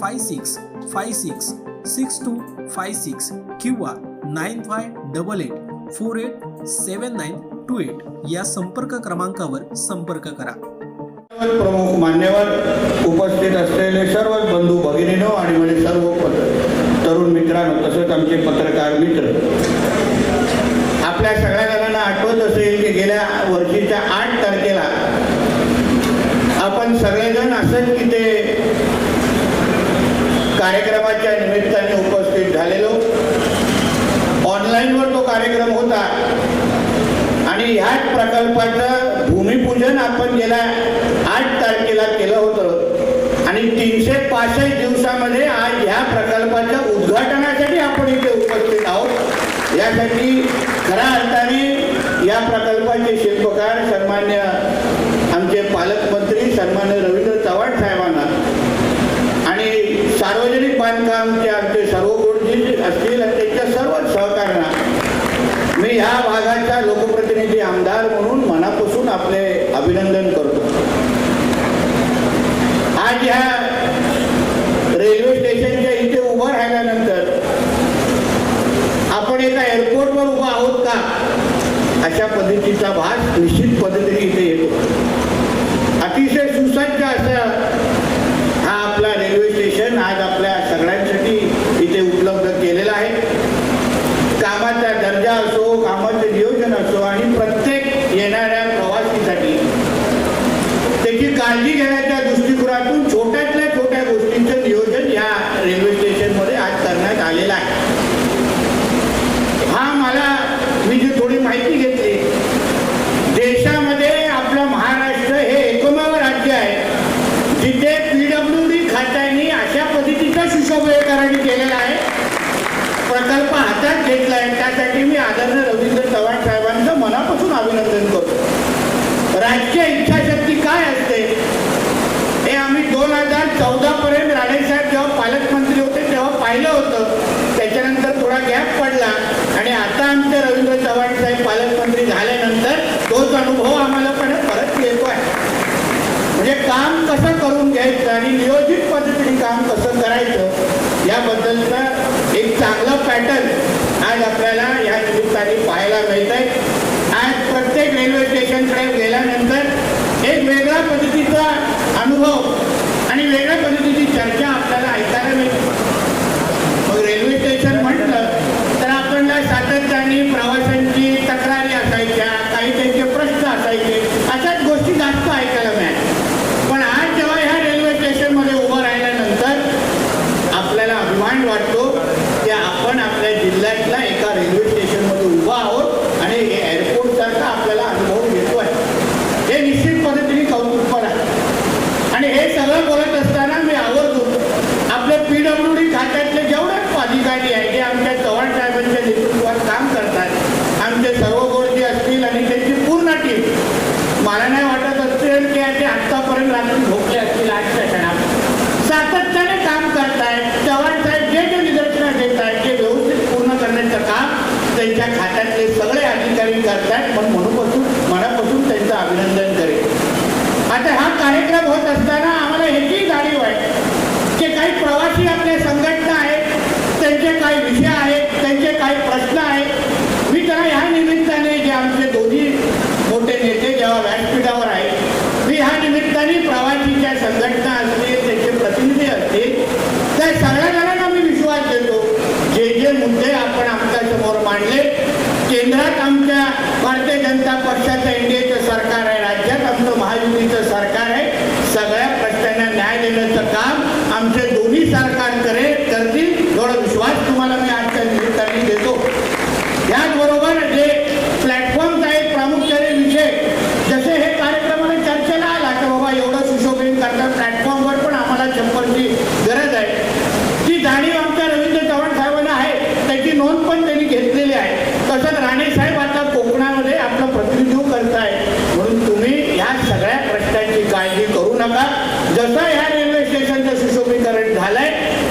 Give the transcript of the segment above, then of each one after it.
five six five six six two five six किंवा nine five double eight four eight seven nine two eight या संपर्क क्रमांकावर संपर्क करा. प्रमुख मान्यवर उपस्थित असलेले सर्व बंधू भगिनीनो आणि म्हणजे सर्व तरुण मित्रांनो तसंच आमचे पत्रकार मित्र. आपल्या सगळ्या जणांना आठवत असेल की गेल्या वर्षीच्या आठ तारखेला आपण सगळेजण असंच ते कार्यक्रमाच्या निमित्ताने उपस्थित झालेलो. ऑनलाईनवर तो कार्यक्रम होता. आणि ह्याच प्रकल्पाचं भूमिपूजन आपण गेल्या आठ तारखेला केलं होतं. आणि तीनशे पासष्ट दिवसामध्ये आज ह्या प्रकल्पाच्या उद्घाटनासाठी आपण इथे उपस्थित आहोत. यासाठी खऱ्या अर्थाने या प्रकल्पाचे शिल्पकार सन्मान्य आमचे पालकमंत्री सन्मान्य रवींद्र चव्हाण बांधकामचे आमचे सर्व गोष्टी असतील आणि त्यांच्या सर्व सहकार्यांना. मी ह्या भागाच्या लोकप्रतिनिधी आमदार म्हणून मनापासून आपले अभिनंदन करतो. आज ह्या रेल्वे स्टेशनच्या इथे उभं राहिल्यानंतर आपण एका एअरपोर्टवर उभा आहोत का? अशा पद्धतीचा भाग निश्चित पद्धतीने इथे येतो अतिशय सुसज्ज असं हा आपला रेल्वे स्टेशन आज आपल्या सगळ्यांसाठी इथे उपलब्ध केलेला आहे कामाचा दर्जा असो कामाचं नियोजन असो आणि प्रत्येक येणाऱ्या करण्यासाठी. त्याची काळजी घेण्याच्या दृष्टिकोनातून छोट्यातल्या छोट्या गोष्टींचं नियोजन या रेल्वे स्टेशनमध्ये आज करण्यात आलेलं आहे. हा मला मी जी थोडी माहिती घेतली देशामध्ये आपलं महाराष्ट्र हे एकमेव राज्य आहे जिथे पीडब्ल्यू डी खात्याने अशा पद्धतीचं सुशोभीकरण केलेलं आहे प्रकल्प हातात घेतला आहे त्यासाठी मी आदरणीय रवींद्र चव्हाण साहेबांचं मनापासून अभिनंदन करतो राजकीय इच्छाशक्ती काय असते हे आम्ही चौदापर्यंत चौदा पर्यंत राणेसाहेब जेव्हा पालकमंत्री होते तेव्हा पाहिलं होतं. त्याच्यानंतर थोडा गॅप पडला. आणि आता आमचे रवींद्र चव्हाण साहेब पालकमंत्री झाल्यानंतर तोच अनुभव आम्हाला पण परत येतो आहे. म्हणजे काम कसं करून घ्यायचं आणि नियोजित पद्धतीने काम कसं करायचं याबद्दलचा एक चांगला पॅटर्न आज आपल्याला या निमित्ताने पाहायला मिळत आहे. आज प्रत्येक रेल्वे स्टेशनकडे गेल्यानंतर एक वेगळ्या पद्धतीचा अनुभव वेगळ्या पद्धतीची चर्चा आपल्याला ऐकायला मिळते. करतायत चव्हाण साहेब जे जे निदर्शनात येत आहेत ते व्यवस्थित पूर्ण करण्याचं काम त्यांच्या खात्यातले सगळे अधिकारी करतायत पण मनापासून मनापासून त्यांचं अभिनंदन करेल आता हा कार्यक्रम होत असताना आम्हाला ह्याची जाणीव आहे की काही प्रवासी आपल्या संघटना आहेत त्यांचे काही विषय आहेत त्यांचे काही प्रश्न त्या सगळ्या जणांना मी विश्वास देतो. जे जे मुद्दे आपण आमच्यासमोर मांडले केंद्रात आमच्या भारतीय जनता पक्षाचं एनडीएचं सरकार आहे राज्यात आमचं महायुतीचं सरकार आहे सगळ्या प्रश्नांना न्याय देण्याचं काम आमचे दोन्ही सरकार करे करतील एवढा विश्वास तुम्हाला मी आजच्या निमित्ताने देतो याचबरोबर जे प्लॅटफॉर्मचा एक प्रामुख्याने विषय जसे हे कार्यक्रमाला चर्चेला आला की बाबा एवढं सुशोभीन करतात प्लॅटफॉर्मवर पण आम्हाला चप्पलची गरज आहे ती जाणीव आमच्या रवींद्र चव्हाण साहेबांना आहे त्याची नोंद पण त्यांनी घेतलेली आहे तसंच राणे साहेब आता कोकणामध्ये आपलं प्रतिनिधित्व करताय म्हणून तुम्ही या सगळ्या प्रश्नांची काळजी करू नका जसं ह्या रेल्वे स्टेशनचं सुशोभीकरण झालंय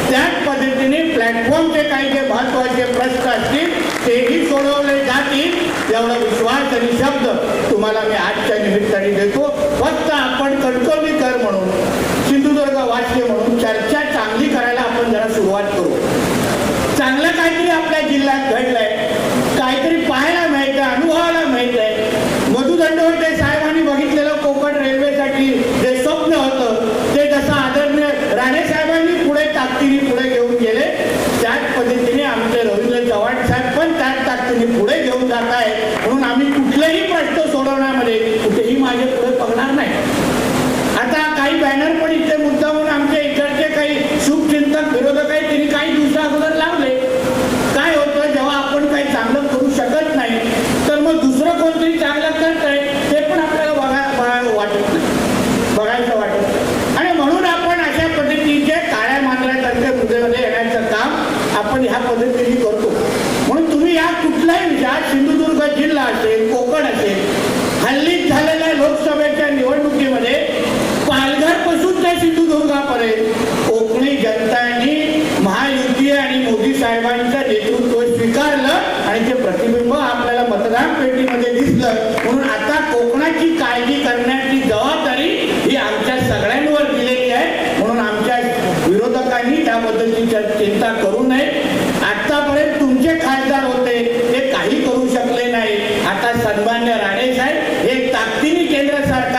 त्याच पद्धतीने प्लॅटफॉर्मचे काही जे महत्त्वाचे प्रश्न असतील तेही सोडवले जातील. एवढा विश्वास आणि शब्द तुम्हाला मी आजच्या निमित्ताने देतो. फक्त आपण कणकवलीकर म्हणून सिंधुदुर्ग वाचले म्हणून चर्चा चांगली करायला आपण जरा सुरुवात करू. चांगलं काहीतरी आपल्या जिल्ह्यात घडलं काहीतरी पाहायला मिळतं अनुभवायला मिळतंय मधु दंडवते साहेबांनी बघितलेलं कोकण रेल्वेसाठी जे स्वप्न होतं ते जसं आदरणीय राणे साहेबांनी पुढे ताकदीने पुढे घेऊन गेले त्याच पद्धतीने आमचे रवींद्र चव्हाण साहेब पण तुम्ही पुढे घेऊन जात आहे म्हणून आम्ही कुठलेही प्रश्न सोडवण्यामध्ये कुठेही माझे पुढे बघणार नाही. आता काही बॅनर पण इथे मुद्दा म्हणून आमच्या इकडचे काही शुभचिंतक विरोधक आहे त्यांनी काही दिवसा अगोदर लावले. काय होतं जेव्हा आपण काही चांगलं करू शकत नाही तर मग दुसरं कोणतरी चांगलं करत आहे ते पण आपल्याला बघा बघायला वाटत नाही. बघायचं वाटत नाही. आणि म्हणून आपण अशा पद्धतीचे काळ्या मांजरासारख्या मुद्दे येण्याचं काम आपण ह्या पद्धतीने करतो म्हणून तुम्ही या कुठल्याही विषयात सिंधुदुर्ग जिल्हा असेल कोकण असेल हल्लीच झालेल्या लोकसभेच्या निवडणुकीमध्ये पालघरपासून ते सिंधुदुर्गापर्यंत कोकणी जनतांनी महायुती आणि मोदी साहेबांचं नेतृत्व स्वीकारलं आणि ते प्रतिबिंब आपल्याला मतदान पेटीमध्ये दिसलं. म्हणून आता कोकणाची काळजी करण्याची जबाबदारी ही आमच्या सगळ्यांवर दिलेली आहे. म्हणून आमच्या विरोधकांनी त्याबद्दलची चिंता करू नये. आतापर्यंत तुमचे खासदार होते ते काही करू शकले नाही आता सन्मान्य राणे साहेब हे ताकदीने केंद्र सरकार